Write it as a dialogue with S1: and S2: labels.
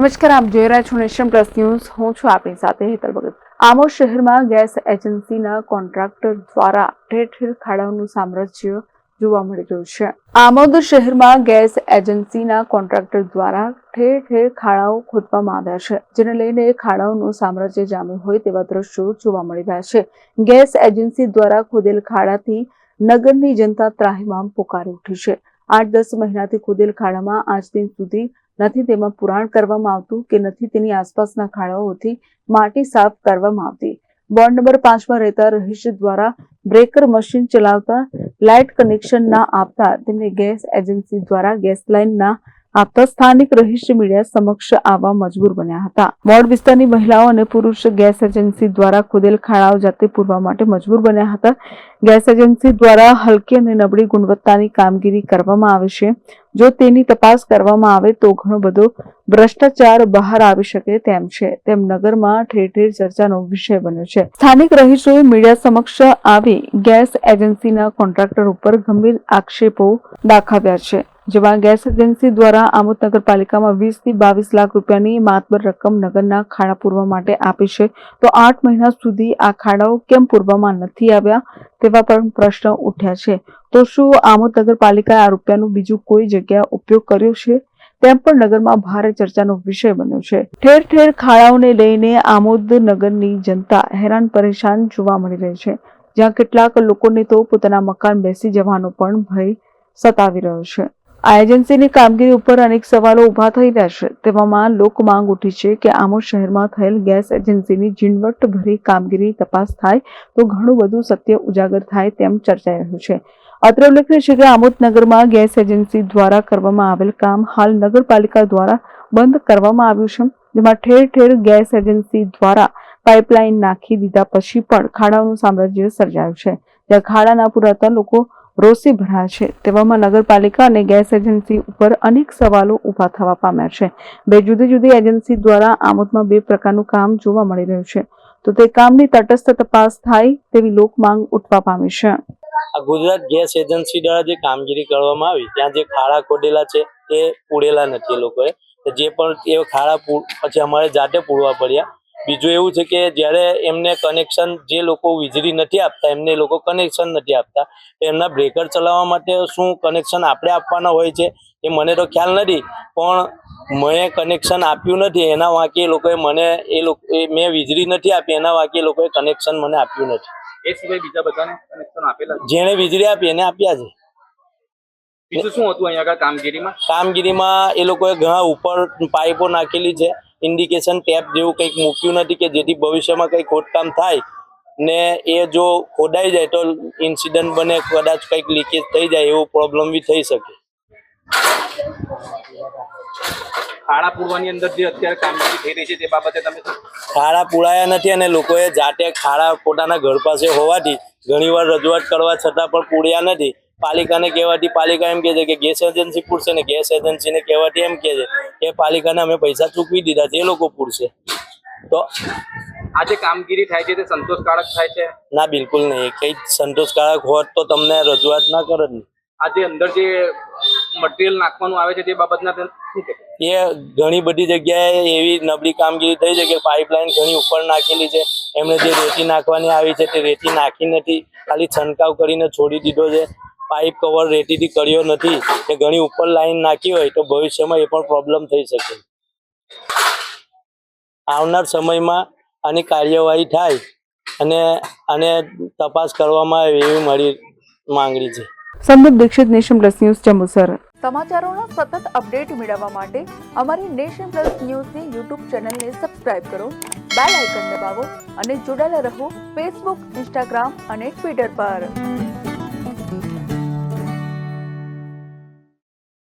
S1: નમસ્કાર, આપ જોઈ રહ્યા છો નેશન પ્લસ ન્યૂઝ. હું છું આપણી સાથે હેતલ ભગત. આમોદ શહેરમાં ગેસ એજન્સીના કોન્ટ્રાક્ટર દ્વારા ઠેર ઠેર ખાડાઓનું સામ્રાજ્ય જોવા મળી રહ્યું છે. આમોદ શહેરમાં ગેસ એજન્સીના કોન્ટ્રાક્ટર દ્વારા ઠેર ઠેર ખાડાઓ ખોદવામાં આવ્યા છે, જેને લઈને ખાડાઓનું સામ્રાજ્ય જામ્યું હોય તેવા દ્રશ્યો જોવા મળી રહ્યા છે. ગેસ એજન્સી દ્વારા ખોદેલ ખાડાથી નગરની જનતા ત્રાહિમામ પોકારી ઉઠી છે. આઠ દસ મહિનાથી ખોદેલ ખાડામાં આજ દિન સુધી નથી તેમાં પુરાણ કરવામાં આવતું કે નથી તેની આસપાસના ખાડાઓથી માટી સાફ કરવામાં આવતી. બોર્ડ નંબર પાંચમાં રહેતા રહીશ દ્વારા બ્રેકર મશીન ચલાવતા લાઇટ કનેક્શન ના આપતા તેમને ગેસ એજન્સી દ્વારા ગેસ લાઇન ના આપતા સ્થાનિક રહીશ મીડિયા સમક્ષ આવવા મજબૂર બન્યા હતા. વોર્ડ વિસ્તારની મહિલાઓ અને પુરુષ ગેસ એજન્સી દ્વારા ખોદેલ ખાડાઓ જાતે પૂરવા માટે મજબૂર બન્યા હતા. ગેસ એજન્સી દ્વારા હલકી અને નબળી ગુણવત્તાની કામગીરી કરવામાં આવે છે. જો તેની તપાસ કરવામાં આવે તો ઘણો બધો ભ્રષ્ટાચાર બહાર આવી શકે તેમ છે. તેમ નગરમાં ઠેર ઠેર ચર્ચાનો વિષય બન્યો છે. સ્થાનિક રહીશોએ મીડિયા સમક્ષ આવી ગેસ એજન્સીના કોન્ટ્રાક્ટર ઉપર ગંભીર આક્ષેપો દાખવ્યા છે. જેમાં ગેસ એજન્સી દ્વારા આમોદ નગરપાલિકામાં વીસથી બાવીસ લાખ રૂપિયાની માતબર રકમ નગરના ખાડા પૂરવા માટે આપી છે. તો આઠ મહિના સુધી આ ખાડાઓ કેમ પૂરવામાં નથી આવ્યા તેવા પણ પ્રશ્ન ઉઠ્યા છે. તો શું આમોદ નગરપાલિકાએ આ રૂપિયાનું બીજું કોઈ જગ્યા ઉપયોગ કર્યો છે? તેમ પણ નગરમાં ભારે ચર્ચાનો વિષય બન્યો છે. ઠેર ઠેર ખાડાઓને લઈને આમોદ નગરની જનતા હેરાન પરેશાન જોવા મળી રહી છે. જ્યાં કેટલાક લોકોને તો પોતાના મકાન બેસી જવાનો પણ ભય સતાવી રહ્યો છે. આ એજન્સીની કામગીરી ઉપર અનેક સવાલો ઊભા થઈ રહ્યા છે. તેવામાં લોક માંગ ઉઠી છે કે આમોદ શહેરમાં થયેલ ગેસ એજન્સીની ઝીણવટભરી કામગીરી તપાસ થાય તો ઘણું બધું સત્ય ઉજાગર થાય તેમ ચર્ચાઈ રહ્યું છે. અત્રે ઉલ્લેખનીય છે કે આમોદ નગરમાં ગેસ એજન્સી દ્વારા કરવામાં આવેલ કામ હાલ નગરપાલિકા દ્વારા બંધ કરવામાં આવ્યું છે, જેમાં ઠેર ઠેર ગેસ એજન્સી દ્વારા પાઇપલાઇન નાખી દીધા પછી પણ ખાડાનું સામ્રાજ્ય સર્જાયું છે. જ્યાં ખાડાના પુરાતા લોકો રોષી ભરાયા છે. તેવામાં નગરપાલિકા અને ગેસ એજન્સી ઉપર અનેક સવાલો ઊભા થવા પામ્યા છે. બે જુદી જુદી એજન્સી દ્વારા આમોદમાં બે પ્રકારનું કામ જોવા મળી રહ્યું છે. તો તે કામની તટસ્થ તપાસ થાય તેવી લોક માંગ ઉઠવા પામી છે.
S2: ગુજરાત ગેસ એજન્સી દ્વારા જે કામગીરી કરવામાં આવી, ત્યાં જે ખાડા ખોદેલા છે, તે પૂરેલા નથી એ લોકોએ. જે પણ એ ખાડા પછી અમારે જાતે પૂરવા પડ્યા. બીજું એવું છે કે જ્યારે એમને કનેક્શન જે લોકો વીજળી નથી આપતા એમને લોકો કનેક્શન નથી આપતા એમના બ્રેકર ચલાવવા માટે શું કનેક્શન આપણે આપવાના હોય છે એ મને તો ખ્યાલ નથી. પણ મેં કનેક્શન આપ્યું નથી એના વાંકે એ લોકોએ મને એ લોકો મેં વીજળી નથી આપી એના વાંકે એ લોકોએ કનેક્શન મને આપ્યું નથી.
S3: એ સિવાય બીજા બધાને કનેક્શન આપેલા
S2: જેણે વીજળી આપી એને આપ્યા છે.
S3: બીજું શું હતું અહીંયા કામગીરીમાં?
S2: કામગીરીમાં એ લોકોએ ઘણા ઉપર પાઇપો નાખેલી છે. ઇન્ડિકેશન ટેપ જેવું કંઈક મૂક્યું નથી કે જેથી ભવિષ્યમાં કંઈ ખોદકામ થાય ને એ જો ખોદાઈ જાય તો ઇન્સિડન્ટ બને કદાચ કંઈક લીકેજ થઈ જાય એવો પ્રોબ્લેમ બી થઈ શકે.
S3: ખાડા પૂરવાની અંદર જે અત્યારે કામગીરી થઈ રહી છે તે બાબતે તમે
S2: ખાડા પુરાયા નથી અને લોકોએ જાતે ખાડા પોતાના ઘર પાસે હોવાથી ઘણીવાર રજૂઆત કરવા છતાં પણ પૂર્યા નથી. પાલિકાને કહેવાથી પાલિકા એમ કહે છે કે ગેસ એજન્સી પૂરશે ને ગેસ એજન્સીને કહેવાથી એમ કહે છે કે પાલિકાને અમે પૈસા ચૂકવી દીધા છે એ લોકો પૂરશે. તો
S3: આ જે કામગીરી થાય છે તે સંતોષકારક થાય છે?
S2: ના બિલકુલ નહીં. કંઈ સંતોષકારક હોત તો તમને રજૂઆત ના કરે ને.
S3: આ જે અંદર જે મટીરિયલ નાખવાનું આવે છે તે બાબતના?
S2: એ ઘણી બધી જગ્યાએ એવી નબળી કામગીરી થઈ છે કે પાઇપલાઇન ઘણી ઉપર નાખેલી છે. એમણે જે રેતી નાખવાની આવી છે તે રેતી નાખી નથી. ખાલી છંટકાવ કરીને છોડી દીધો છે. પાઇપ કવર રેતીથી કર્યો નથી કે ઘણી ઉપર લાઈન નાખી હોય તો ભવિષ્યમાં એ પણ પ્રોબ્લેમ થઈ શકે. આવનાર સમયમાં આની કાર્યવાહી થાય અને આને તપાસ કરવામાં આવે એવી મારી માંગણી છે.
S1: Sandeep Dikshit nation plus news Jambusar. સમાચારોનો સતત અપડેટ મેળવવા માટે અમારી નેશન પ્લસ ન્યૂઝની યુટ્યુબ ચેનલને સબસ્ક્રાઇબ કરો બેલ આઇકન દબાવો અને જોડાયેલા રહો ફેસબુક ઇન્સ્ટાગ્રામ અને ટ્વિટર પર.